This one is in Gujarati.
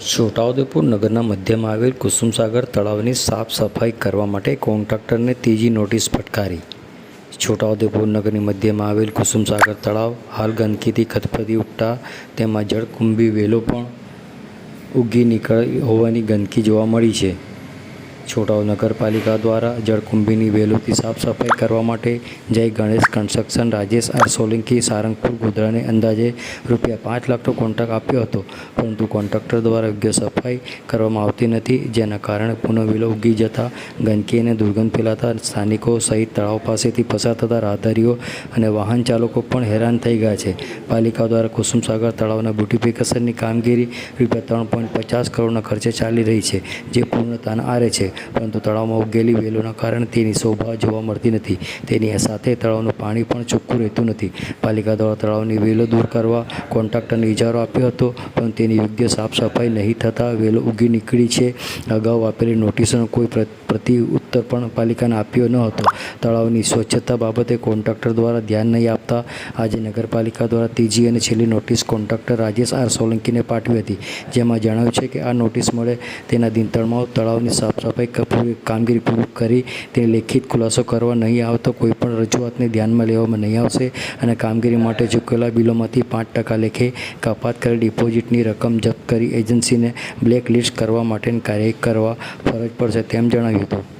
છોટાઉદેપુર નગરના મધ્યમાં આવેલ કુસુમસાગર તળાવની સાફ સફાઈ કરવા માટે કોન્ટ્રાક્ટરને ત્રીજી નોટિસ ફટકારી. છોટાઉદેપુર નગરની મધ્યમાં આવેલ કુસુમસાગર તળાવ હાલ ગંદકીથી ખતપદી ઉઠતા તેમાં જળકુંભી વેલો પણ ઉગી નીકળી હોવાની ગંદકી જોવા મળી છે. છોટાઉ નગરપાલિકા દ્વારા જળકુંભીની વેલોથી સાફ સફાઈ કરવા માટે જય ગણેશ કન્સ્ટ્રક્શન રાજેશ આર સોલંકી સારંગપુર ગોધરાને અંદાજે રૂપિયા પાંચ લાખનો કોન્ટ્રાક્ટ આપ્યો હતો. પરંતુ કોન્ટ્રાક્ટર દ્વારા યોગ્ય સફાઈ કરવામાં આવતી નથી, જેના કારણે પુનઃ વિલો ઉગી જતા ગંદકી અને દુર્ગંધ ફેલાતા સ્થાનિકો સહિત તળાવ પાસેથી પસાર થતા રાહદારીઓ અને વાહન ચાલકો પણ હેરાન થઈ ગયા છે. પાલિકા દ્વારા કુસુમસાગર તળાવના બ્યુટિફિકેશનની કામગીરી રૂપિયા ત્રણ પોઈન્ટ પચાસ કરોડના ખર્ચે ચાલી રહી છે, જે પૂર્ણતાના આરે છે. પરંતુ તળાવમાં ઉગેલી વેલોના કારણે તેની શોભા જોવા મળતી નથી. તેની સાથે તળાવનું પાણી પણ ચોખ્ખું રહેતું નથી. પાલિકા દ્વારા તળાવની વેલો દૂર કરવા કોન્ટ્રાક્ટરને ઇજારો આપ્યો હતો, પણ તેની યોગ્ય સાફ સફાઈ નહીં થતાં વેલો ઉગી નીકળી છે. અગાઉ આપેલી નોટિસનો કોઈ પ્ર- પ્રતિ ઉત્તર પણ પાલિકાને આપ્યો ન હતો. તળાવની સ્વચ્છતા બાબતે કોન્ટ્રાક્ટર દ્વારા ધ્યાન નહીં આપતા આજે નગરપાલિકા દ્વારા ત્રીજી અને છેલ્લી નોટિસ કોન્ટ્રાક્ટર રાજેશ આર સોલંકીને પાઠવી હતી. જેમાં જણાવ્યું છે કે આ નોટિસ મળે તેના દિનતણમાં તળાવની સાફ સફાઈ ક- કામગીરી પૂરી કરી તે લેખિત ખુલાસો કરવા નહીં આવતો કોઈપણ રજૂઆતને ધ્યાનમાં લેવામાં નહીં આવશે અને કામગીરી માટે ચૂકેલા બિલોમાંથી પાંચ ટકા લેખે કપાત કરી ડિપોઝિટની રકમ જપ્ત કરી એજન્સીને બ્લેક લિસ્ટ કરવા માટેની કાર્યવાહી કરવા ફરજ પડશે તેમ જણાવ્યું હતું.